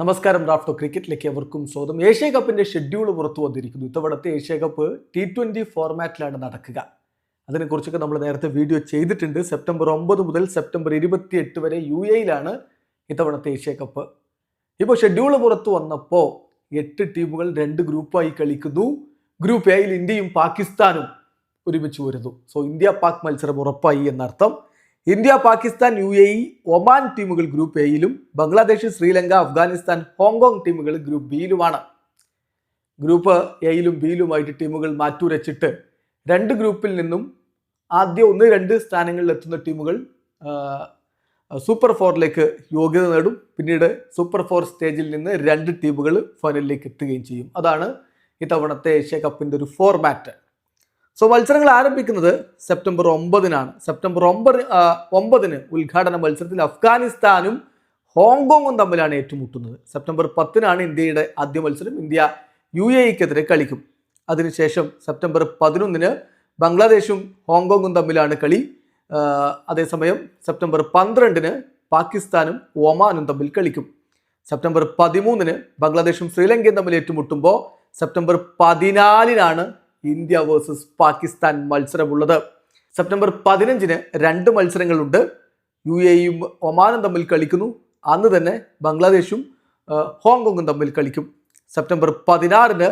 നമസ്കാരം റാഫ്റ്റോ ക്രിക്കറ്റിലേക്ക് അവർക്കും സ്വാഗതം. ഏഷ്യ കപ്പിന്റെ ഷെഡ്യൂൾ പുറത്തു വന്നിരിക്കുന്നു. ഇത്തവണത്തെ ഏഷ്യ കപ്പ് ടി ട്വന്റി ഫോർമാറ്റിലാണ് നടക്കുക. അതിനെക്കുറിച്ചൊക്കെ നമ്മൾ നേരത്തെ വീഡിയോ ചെയ്തിട്ടുണ്ട്. സെപ്റ്റംബർ ഒമ്പത് മുതൽ സെപ്റ്റംബർ ഇരുപത്തി എട്ട് വരെ യു എയിലാണ് ഇത്തവണത്തെ ഏഷ്യ കപ്പ് ഇപ്പോൾ ഷെഡ്യൂൾ പുറത്തു വന്നപ്പോൾ എട്ട് ടീമുകൾ രണ്ട് ഗ്രൂപ്പായി കളിക്കുന്നു. ഗ്രൂപ്പ് എയിൽ ഇന്ത്യയും പാകിസ്ഥാനും ഒരുമിച്ച് വരുന്നു. സോ ഇന്ത്യ പാക് മത്സരം ഉറപ്പായി എന്നർത്ഥം. India Pakistan U A E Oman ടീമുകൾ ഗ്രൂപ്പ് എയിലും ബംഗ്ലാദേശ് ശ്രീലങ്ക അഫ്ഗാനിസ്ഥാൻ ഹോങ്കോങ് ടീമുകൾ ഗ്രൂപ്പ് ബിയിലുമാണ് ഗ്രൂപ്പ് എയിലും ബിയിലുമായിട്ട് ടീമുകൾ മാറ്റുരച്ചിട്ട് രണ്ട് ഗ്രൂപ്പിൽ നിന്നും ആദ്യ ഒന്ന് രണ്ട് സ്ഥാനങ്ങളിൽ എത്തുന്ന ടീമുകൾ സൂപ്പർ ഫോറിലേക്ക് യോഗ്യത നേടും. പിന്നീട് സൂപ്പർ ഫോർ സ്റ്റേജിൽ നിന്ന് രണ്ട് ടീമുകൾ ഫൈനലിലേക്ക് എത്തുകയും ചെയ്യും. അതാണ് ഇത്തവണത്തെ ഏഷ്യ കപ്പിന്റെ ഒരു ഫോർമാറ്റ് സോ മത്സരങ്ങൾ ആരംഭിക്കുന്നത് സെപ്റ്റംബർ ഒമ്പതിനാണ്. സെപ്റ്റംബർ ഒമ്പത് ഒമ്പതിന് ഉദ്ഘാടന മത്സരത്തിൽ അഫ്ഗാനിസ്ഥാനും ഹോങ്കോങ്ങും തമ്മിലാണ് ഏറ്റുമുട്ടുന്നത്. സെപ്റ്റംബർ പത്തിനാണ് ഇന്ത്യയുടെ ആദ്യ മത്സരം. ഇന്ത്യ യു എ ഇക്കെതിരെ കളിക്കും. അതിനുശേഷം സെപ്റ്റംബർ പതിനൊന്നിന് ബംഗ്ലാദേശും ഹോങ്കോങ്ങും തമ്മിലാണ് കളി. അതേസമയം സെപ്റ്റംബർ പന്ത്രണ്ടിന് പാകിസ്ഥാനും ഒമാനും തമ്മിൽ കളിക്കും. സെപ്റ്റംബർ പതിമൂന്നിന് ബംഗ്ലാദേശും ശ്രീലങ്കയും തമ്മിൽ ഏറ്റുമുട്ടുമ്പോൾ സെപ്റ്റംബർ പതിനാലിനാണ് ഇന്ത്യ വേഴ്സസ് പാകിസ്ഥാൻ മത്സരമുള്ളത്. സെപ്റ്റംബർ പതിനഞ്ചിന് രണ്ട് മത്സരങ്ങളുണ്ട്. യു എയും ഒമാനും തമ്മിൽ കളിക്കുന്നു. അന്ന് തന്നെ ബംഗ്ലാദേശും ഹോങ്കോങ്ങും തമ്മിൽ കളിക്കും. സെപ്റ്റംബർ പതിനാറിന്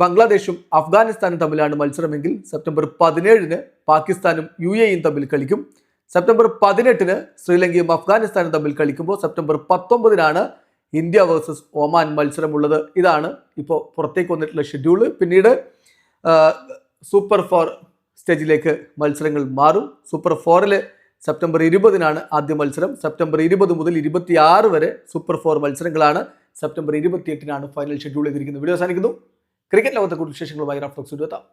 ബംഗ്ലാദേശും അഫ്ഗാനിസ്ഥാനും തമ്മിലാണ് മത്സരമെങ്കിൽ സെപ്റ്റംബർ പതിനേഴിന് പാകിസ്ഥാനും യു എയും തമ്മിൽ കളിക്കും. സെപ്റ്റംബർ പതിനെട്ടിന് ശ്രീലങ്കയും അഫ്ഗാനിസ്ഥാനും തമ്മിൽ കളിക്കുമ്പോൾ സെപ്റ്റംബർ പത്തൊമ്പതിനാണ് ഇന്ത്യ വേഴ്സസ് ഒമാൻ മത്സരമുള്ളത്. ഇതാണ് ഇപ്പോൾ പുറത്തേക്ക് വന്നിട്ടുള്ള ഷെഡ്യൂൾ. പിന്നീട് സൂപ്പർ ഫോർ സ്റ്റേജിലേക്ക് മത്സരങ്ങൾ മാറും. സൂപ്പർ ഫോറിൽ സെപ്റ്റംബർ ഇരുപതിനാണ് ആദ്യ മത്സരം. സെപ്റ്റംബർ ഇരുപത് മുതൽ ഇരുപത്തിയാറ് വരെ സൂപ്പർ ഫോർ മത്സരങ്ങളാണ് സെപ്റ്റംബർ ഇരുപത്തിയെട്ടിനാണ് ഫൈനൽ ഷെഡ്യൂൾ ചെയ്തിരിക്കുന്നത്. വീഡിയോ അവസാനിക്കുന്നു. ക്രിക്കറ്റ് ലോകത്തെ കുറിച്ച് വിശേഷങ്ങളുമായി റാഫ്ലോക്സ് എത്താം.